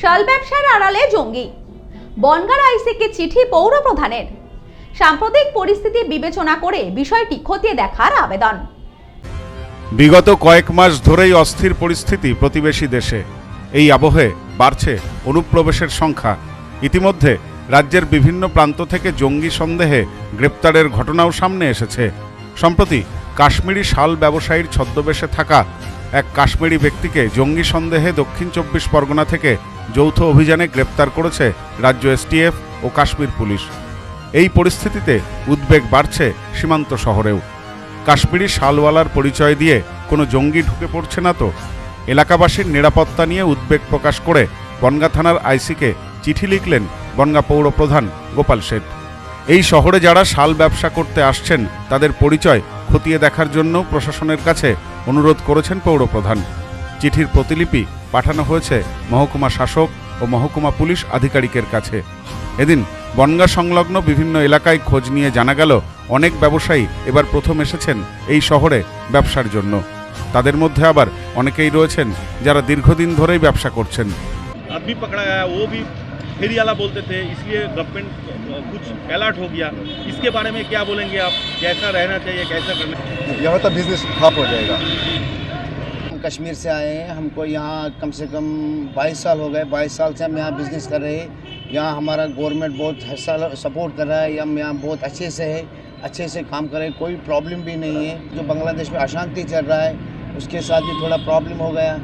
শাল ব্যবসার আড়ালে জঙ্গি। বনগার আইসিকে চিঠি পৌর প্রধানের সাম্প্রতিক পরিস্থিতি বিবেচনা করে বিষয়টি খতিয়ে দেখার আবেদন। বিগত কয়েক মাস ধরেই অস্থির পরিস্থিতি প্রতিবেশী দেশে। এই আবহে বাড়ছে অনুপ্রবেশের সংখ্যা। ইতিমধ্যে রাজ্যের বিভিন্ন প্রান্ত থেকে জঙ্গি সন্দেহে গ্রেপ্তারের ঘটনাও সামনে এসেছে। সম্প্রতি কাশ্মীরি শাল ব্যবসায়ীর ছদ্মবেশে থাকা এক কাশ্মীরি ব্যক্তিকে জঙ্গি সন্দেহে দক্ষিণ চব্বিশ পরগনা থেকে যৌথ অভিযানে গ্রেপ্তার করেছে রাজ্য এসটিএফ ও কাশ্মীর পুলিশ। এই পরিস্থিতিতে উদ্বেগ বাড়ছে সীমান্ত শহরেও। কাশ্মীরি শালওয়ালার পরিচয় দিয়ে কোনো জঙ্গি ঢুকে পড়ছে না তো? এলাকাবাসীর নিরাপত্তা নিয়ে উদ্বেগ প্রকাশ করে বনগা থানার আইসিকে চিঠি লিখলেন বনগা পৌর প্রধান গোপাল শেঠ। এই শহরে যারা শাল ব্যবসা করতে আসছেন, তাদের পরিচয় খতিয়ে দেখার জন্য প্রশাসনের কাছে অনুরোধ করেছেন পৌরপ্রধান। চিঠির প্রতিলিপি পাঠানো হয়েছে মহকুমা শাসক ও মহকুমা পুলিশ আধিকারিকের কাছে। এদিন বনগা সংলগ্ন বিভিন্ন এলাকায় খোঁজ নিয়ে জানা গেল, অনেক ব্যবসায়ী এবার প্রথম এসেছেন এই শহরে ব্যবসার জন্য। তাদের মধ্যে আবার অনেকেই রয়েছেন যারা দীর্ঘদিন ধরেই ব্যবসা করছেন। আদমি ও गया वो फेरी वाला बोलते थे इसलिए गवर्नमेंट कुछ अलर्ट हो गया। इसके बारे में क्या बोलेंगे आप? कैसा रहना चाहिए कैसा करना यहाँ तो बिज़नेस ठप हो जाएगा। हम कश्मीर से आए हैं। हमको यहाँ कम से कम 22 साल हो गए। 22 साल से हम यहाँ बिज़नेस कर रहे हैं। यहाँ हमारा गवर्नमेंट बहुत हर साल सपोर्ट कर रहा है। हम यहाँ बहुत अच्छे से है अच्छे से काम कर रहे हैं। कोई प्रॉब्लम भी नहीं है। जो बांग्लादेश में अशांति चल रहा है उसके साथ भी थोड़ा प्रॉब्लम हो गया।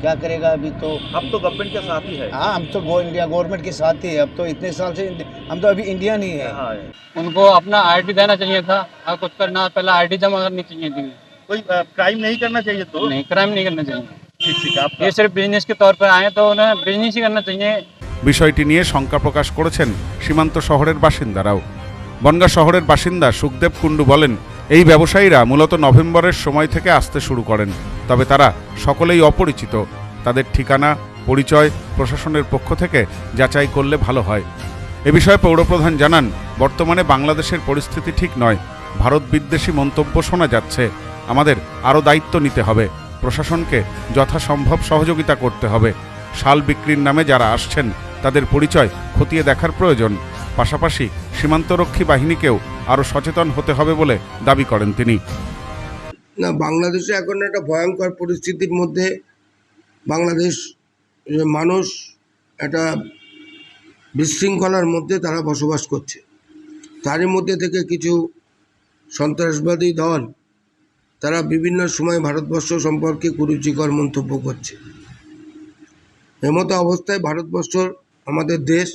क्या करेगा अभी तो अब तो गवर्नमेंट के साथ ही है हाँ हम तो गो इंडिया गवर्नमेंट के साथ ही है अब तो इतने साल से हम तो अभी इंडिया नहीं है हाँ उनको अपना आईडी देना चाहिए था और कुछ करना पहले आईडी जमा करनी चाहिए थी कोई क्राइम नहीं करना चाहिए तो नहीं क्राइम नहीं करना चाहिए ठीक ठीक आप ये सिर्फ बिजनेस के तौर पर आए तो उन्हें बिजनेस ही करना चाहिए বিষয়টি নিয়ে শঙ্কা প্রকাশ করেছেন সীমান্ত শহরের বাসিন্দারাও বনগা শহরের বাসিন্দা সুখদেব কুণ্ডু বলেন এই ব্যবসায়ীরা মূলত নভেম্বরের সময় থেকে আসতে শুরু করেন, তবে তারা সকলেই অপরিচিত। তাদের ঠিকানা, পরিচয়, প্রশাসনের পক্ষ থেকে যাচাই করলে ভালো হয়। এ বিষয়ে পৌরপ্রধান জানান, বর্তমানে বাংলাদেশের পরিস্থিতি ঠিক নয়। ভারত বিদ্বেষী মন্তব্য শোনা যাচ্ছে। আমাদের আরও দায়িত্ব নিতে হবে। প্রশাসনকে যথাসম্ভব সহযোগিতা করতে হবে। শাল বিক্রির নামে যারা আসছেন, তাদের পরিচয় খতিয়ে দেখার প্রয়োজন। পাশাপাশি সীমান্তরক্ষী বাহিনীকেও আরও সচেতন হতে হবে বলে দাবি করেন তিনি। না, বাংলাদেশে এখন একটা ভয়ঙ্কর পরিস্থিতির মধ্যে বাংলাদেশ মানুষ একটা বিশৃঙ্খলার মধ্যে তারা বসবাস করছে। তারই মধ্যে থেকে কিছু সন্ত্রাসবাদী দল তারা বিভিন্ন সময় ভারতবর্ষ সম্পর্কে কুরুচিকর মন্তব্য করছে। এমতো অবস্থায় ভারতবর্ষ আমাদের দেশ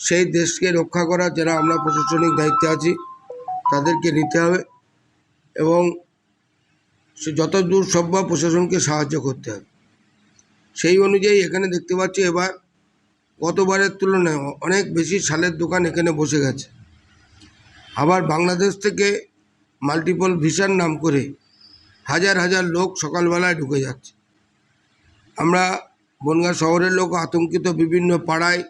সেই দেশকে রক্ষা করা যারা আমরা প্রশাসনিক দায়িত্বে আছি, তাদেরকে নিতে হবে এবং সে যত দূর সম্ভব প্রশাসনকে সাহায্য করতে হবে। সেই অনুযায়ী এখানে দেখতে পাচ্ছি এবার গতবারের তুলনায় অনেক বেশি সালের দোকান এখানে বসে গেছে। আবার বাংলাদেশ থেকে মাল্টিপল ভিসার নাম করে হাজার হাজার লোক সকালবেলায় ঢুকে যাচ্ছে। আমরা বনগাঁ শহরের লোক আতঙ্কিত বিভিন্ন পাড়ায়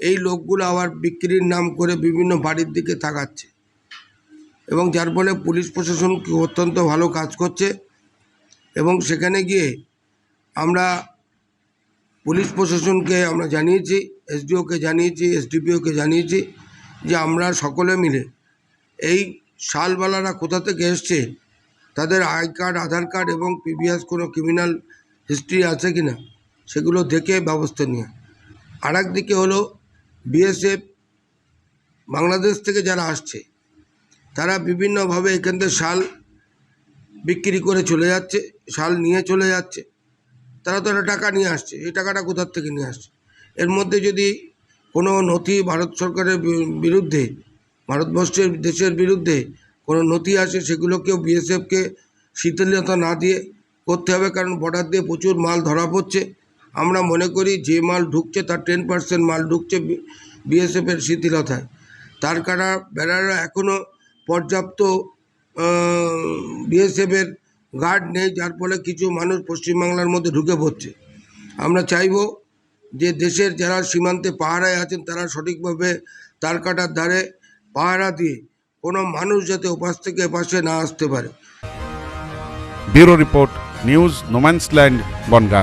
এই লোকগুলো আবার বিক্রির নাম করে বিভিন্ন বাড়ির দিকে তাকাচ্ছে। এবং যার ফলে পুলিশ প্রশাসন অত্যন্ত ভালো কাজ করছে এবং সেখানে গিয়ে আমরা পুলিশ প্রশাসনকে আমরা জানিয়েছি, এসডিওকে জানিয়েছি, এসডিপিওকে জানিয়েছি যে আমরা সকলে মিলে এই শালবালারা কোথা থেকে এসছে, তাদের আই কার্ড, আধার কার্ড এবং প্রিভিয়াস কোনো ক্রিমিনাল হিস্ট্রি আছে কি না সেগুলো দেখে ব্যবস্থা নিয়ে আর দিকে হলো বিএসএফ বাংলাদেশ থেকে যারা আসছে, তারা বিভিন্নভাবে এখান থেকে শাল বিক্রি করে চলে যাচ্ছে, শাল নিয়ে চলে যাচ্ছে। তারা তো একটা টাকা নিয়ে আসছে, এই টাকাটা কোথার থেকে নিয়ে আসছে? এর মধ্যে যদি কোনো নথি ভারত সরকারের বিরুদ্ধে, ভারতবর্ষের, দেশের বিরুদ্ধে কোনো নথি আসে, সেগুলোকেও বিএসএফকে শিথিলতা না দিয়ে করতে হবে, কারণ বর্ডার দিয়ে প্রচুর মাল ধরা পড়ছে। আমরা মনে করি যে মাল ঢুকছে তার টেন পার্সেন্ট মাল ঢুকছে বিএসএফের শিথিলতায়। তার কারণ বেড়ারা এখনও পর্যাপ্ত বিএসএফের গার্ড নেই, যার ফলে কিছু মানুষ পশ্চিমবাংলার মধ্যে ঢুকে পড়ছে। আমরা চাইব যে দেশের যারা সীমান্তে পাহারায় আছেন, তারা সঠিকভাবে তার কাটার ধারে পাহারা দিয়ে কোনো মানুষ যাতে ওপাশ থেকে এপাশে না আসতে পারে। Bureau report news no man's land, Bangaon.